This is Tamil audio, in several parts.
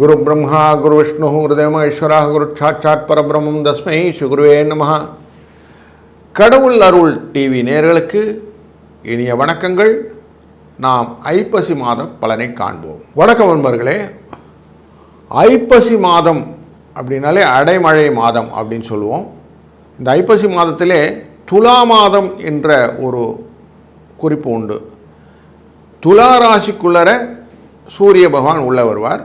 குரு பிரம்மா குரு விஷ்ணு குருதேவ ஈஸ்வரா குரு சாட்சாத் பரபிரம்மம் தஸ்மை ஸ்ரீகுருவே நம கடவுள் அருள் டிவி நேர்களுக்கு இனிய வணக்கங்கள். நாம் ஐப்பசி மாதம் பலனை காண்போம். வணக்கம் நண்பர்களே. ஐப்பசி மாதம் அப்படின்னாலே அடைமழை மாதம் அப்படின்னு சொல்லுவோம். இந்த ஐப்பசி மாதத்திலே துலா மாதம் என்ற ஒரு குறிப்பு உண்டு. துலா ராசிக்குள்ளர சூரிய பகவான் உள்ள வருவார்.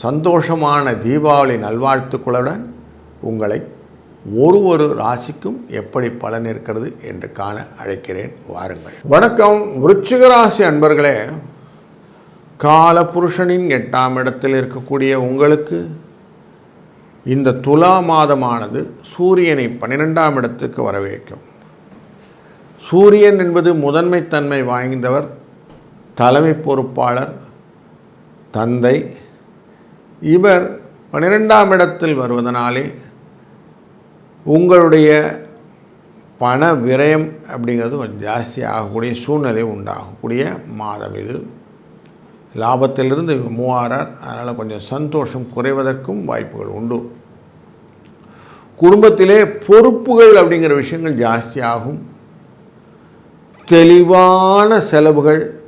சந்தோஷமான தீபாவளி நல்வாழ்த்துக்களுடன் உங்களை ஒரு ஒரு ராசிக்கும் எப்படி பலன் இருக்கிறது என்று காண அழைக்கிறேன். வாருங்கள். வணக்கம். விருச்சிக ராசி அன்பர்களே காலபுருஷனின் எட்டாம் இடத்தில் இருக்கக்கூடிய உங்களுக்கு இந்த துலா மாதமானது சூரியனை பன்னிரெண்டாம் இடத்துக்கு வரவேற்கும். சூரியன் என்பது முதன்மைத்தன்மை வாய்ந்தவர் தலைமை பொறுப்பாளர் தந்தை இவர் பன்னிரெண்டாம் இடத்தில் வருவதனாலே உங்களுடைய பண விரயம் அப்படிங்கிறது கொஞ்சம் ஜாஸ்தி ஆகக்கூடிய சூழ்நிலை உண்டாகக்கூடிய மாதம் இது. லாபத்திலிருந்து மூவாரார் அதனால் கொஞ்சம் சந்தோஷம் குறைவதற்கும் வாய்ப்புகள் உண்டு. குடும்பத்திலே பொறுப்புகள் அப்படிங்கிற விஷயங்கள் ஜாஸ்தி ஆகும். தெளிவான செலவுகள்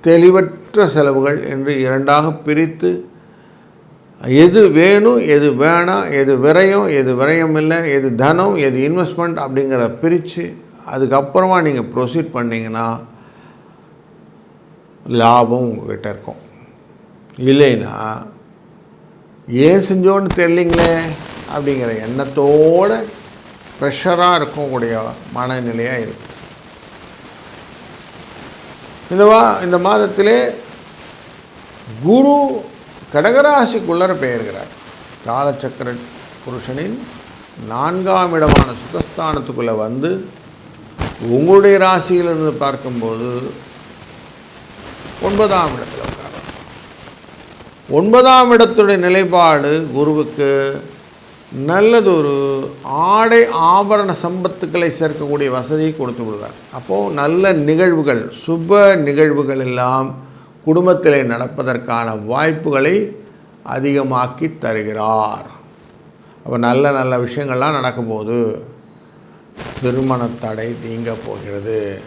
தெளிவற்ற செலவுகள் என்று இரண்டாக பிரித்து எது வேணும் எது வேணாம் எது விரயம் எது விரயம் இல்லை எது தனம் எது இன்வெஸ்ட்மெண்ட் அப்படிங்கிறத பிரித்து அதுக்கப்புறமா நீங்கள் ப்ரொசீட் பண்ணிங்கன்னா லாபம் உங்ககிட்ட இருக்கும். இல்லைன்னா ஏன் செஞ்சோன்னு தெரியலிங்களே அப்படிங்கிற எண்ணத்தோட ப்ரெஷராக இருக்கக்கூடிய மனநிலையாக இருக்குது இந்த வா இந்த மாதத்திலே குரு கடகராசிக்குள்ளர பெயர்கிறார். காலச்சக்கர புருஷனின் நான்காம் இடமான சுகஸ்தானத்துக்குள்ளே வந்து உங்களுடைய ராசியிலிருந்து பார்க்கும்போது ஒன்பதாம் இடத்துல உட்கார ஒன்பதாம் இடத்துடைய நிலைப்பாடு குருவுக்கு நல்லதொரு ஆடை ஆபரண சம்பத்துக்களை சேர்க்கக்கூடிய வசதியை கொடுத்து விடுவார். அப்போது நல்ல நிகழ்வுகள் சுப நிகழ்வுகள் எல்லாம் குடும்பத்திலே நடப்பதற்கான வாய்ப்புகளை அதிகமாக்கி தருகிறார். அப்போ நல்ல நல்ல விஷயங்கள்லாம் நடக்கும்போது திருமண தடை நீங்க போகிறது.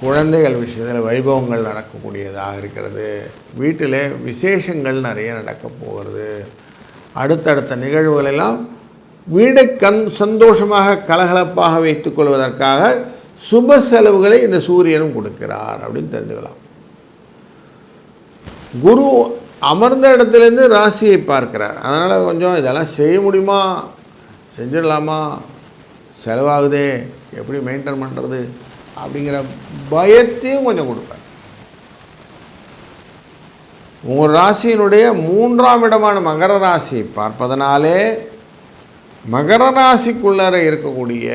குழந்தைகள் விஷயத்தில் வைபவங்கள் நடக்கக்கூடியதாக இருக்கிறது. வீட்டில் விசேஷங்கள் நிறைய நடக்கப் போகிறது. அடுத்தடுத்த நிகழ்வுகளெல்லாம் வீடை கண் சந்தோஷமாக கலகலப்பாக வைத்துக்கொள்வதற்காக சுப செலவுகளை இந்த சூரியனும் கொடுக்கிறார் அப்படின்னு தெரிஞ்சுக்கலாம். குரு அமர்ந்த இடத்துலேருந்து ராசியை பார்க்கிறார். அதனால் கொஞ்சம் இதெல்லாம் செய்ய முடியுமா? செஞ்சிடலாமா? செலவாகுதே? எப்படி மெயின்டைன் பண்ணுறது அப்படிங்கிற பயத்தையும் கொஞ்சம் கொடுப்பார். உங்கள் ராசியினுடைய மூன்றாம் இடமான மகர ராசியை பார்ப்பதனாலே மகர ராசிக்குள்ளார இருக்கக்கூடிய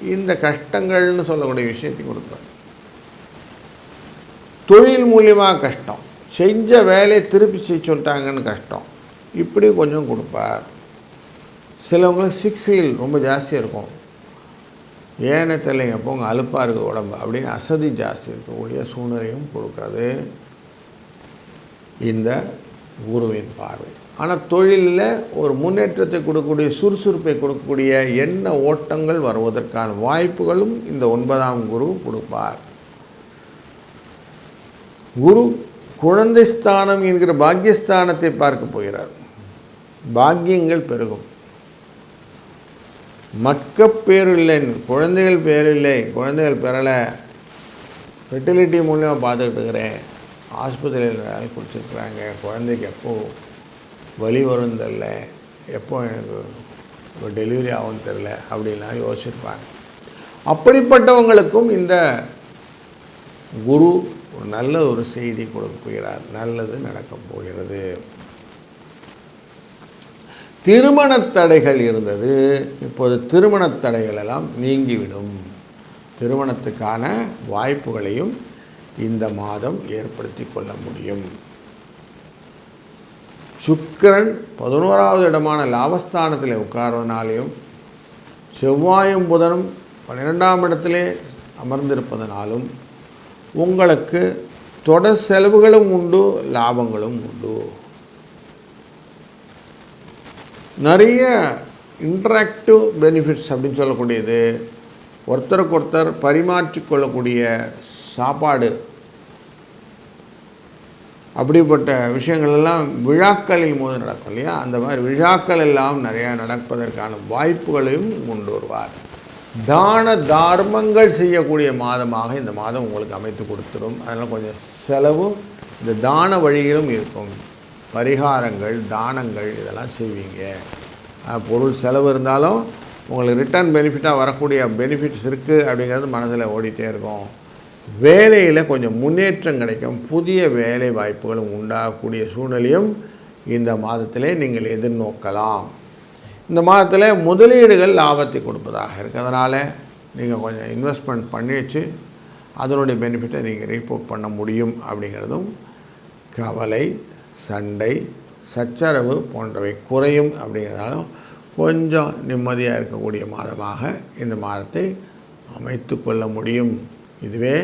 இந்த கஷ்டங்கள்னு சொல்லக்கூடிய விஷயத்தை கொடுப்பார். தொழில் மூலியமாக கஷ்டம். செஞ்ச வேலையை திருப்பி செய்ய சொல்லிட்டாங்கன்னு கஷ்டம். இப்படி கொஞ்சம் கொடுப்பார். சிலவங்களுக்கு சிக் ஃபீல் ரொம்ப ஜாஸ்தியாக இருக்கும். ஏன்னு தெரியலைங்க உங்கள் அலுப்பாக இருக்குது உடம்பு? அப்படின்னு அசதி ஜாஸ்தி இருக்கக்கூடிய சூழ்நிலையும் கொடுக்கறது. இந்த குருவின் பார்வை. ஆனால் தொழிலில் ஒரு முன்னேற்றத்தை கொடுக்கக்கூடிய சுறுசுறுப்பை கொடுக்கக்கூடிய எண்ண ஓட்டங்கள் வருவதற்கான வாய்ப்புகளும் இந்த ஒன்பதாம் குரு கொடுப்பார். குரு குழந்தை ஸ்தானம் என்கிற பாக்கியஸ்தானத்தை பார்க்க போகிறார். பாக்கியங்கள் பெருகும். மக்க பேர் இல்லைன்னு குழந்தைகள் பேர் இல்லை குழந்தைகள் பெறலை. ஃபெர்டிலிட்டி மூலியமாக பார்த்துக்கிட்டு இருக்கிறேன் ஆஸ்பத்திரியில் வேலை கொடுத்துருக்குறாங்க குழந்தைக்கு எப்போ வலி வரும் தெரில எப்போ எனக்கு டெலிவரி ஆகும் தெரில அப்படின்லாம் யோசிச்சிருப்பாங்க. அப்படிப்பட்டவங்களுக்கும் இந்த குரு ஒரு நல்ல ஒரு செய்தி கொடுக்க போகிறார். நல்லது நடக்கப் போகிறது. திருமணத் தடைகள் இருந்தது. இப்போது திருமணத் தடைகள் எல்லாம் நீங்கிவிடும். திருமணத்துக்கான வாய்ப்புகளையும் இந்த மாதம் ஏற்படுத்தி கொள்ள முடியும். சுக்கிரன் பதினோராவது இடமான லாபஸ்தானத்தில் உட்கார்வதனாலையும் செவ்வாயும் புதனும் பன்னிரெண்டாம் இடத்திலே அமர்ந்திருப்பதனாலும் உங்களுக்கு தொடர் செலவுகளும் உண்டு லாபங்களும் உண்டு. நிறைய இன்ட்ராக்டிவ் பெனிஃபிட்ஸ் அப்படின்னு சொல்லக்கூடியது ஒருத்தருக்கு ஒருத்தர் பரிமாற்றிக்கொள்ளக்கூடிய சாப்பாடு. அப்படிப்பட்ட விஷயங்கள்லாம் விழாக்களின் விழாக்களில் போது நடக்கும் இல்லையா? அந்த மாதிரி விழாக்கள் எல்லாம் நிறையா நடப்பதற்கான வாய்ப்புகளையும் கொண்டு வருவார். தான தார்மங்கள் செய்யக்கூடிய மாதமாக இந்த மாதம் உங்களுக்கு அமைத்து கொடுத்துடும். அதனால் கொஞ்சம் செலவும் இந்த தான வழியிலும் இருக்கும். பரிகாரங்கள் தானங்கள் இதெல்லாம் செய்வீங்க. பொருள் செலவு இருந்தாலும் உங்களுக்கு ரிட்டர்ன் பெனிஃபிட்டாக வரக்கூடிய பெனிஃபிட்ஸ் இருக்குது அப்படிங்கிறது மனசில் ஓடிட்டே இருக்கும். வேலையில் கொஞ்சம் முன்னேற்றம் கிடைக்கும். புதிய வேலை வாய்ப்புகளும் உண்டாகக்கூடிய சூழ்நிலையும் இந்த மாதத்திலே நீங்கள் எதிர்நோக்கலாம். இந்த மாதத்தில் முதலீடுகள் லாபத்தை கொடுப்பதாக இருக்கிறதுனால நீங்கள் கொஞ்சம் இன்வெஸ்ட்மெண்ட் பண்ணி வச்சு அதனுடைய பெனிஃபிட்டை நீங்கள் ரிப்போர்ட் பண்ண முடியும் அப்படிங்கிறதும் கவலை சண்டை சச்சரவு போன்றவை குறையும் அப்படிங்கிறதாலும் கொஞ்சம் நிம்மதியாக இருக்கக்கூடிய மாதமாக இந்த மாதத்தை அமைத்து கொள்ள முடியும். இதுவே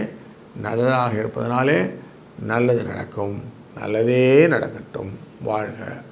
நல்லதாக இருப்பதனாலே நல்லது நடக்கும். நல்லதே நடக்கட்டும். வாழ்க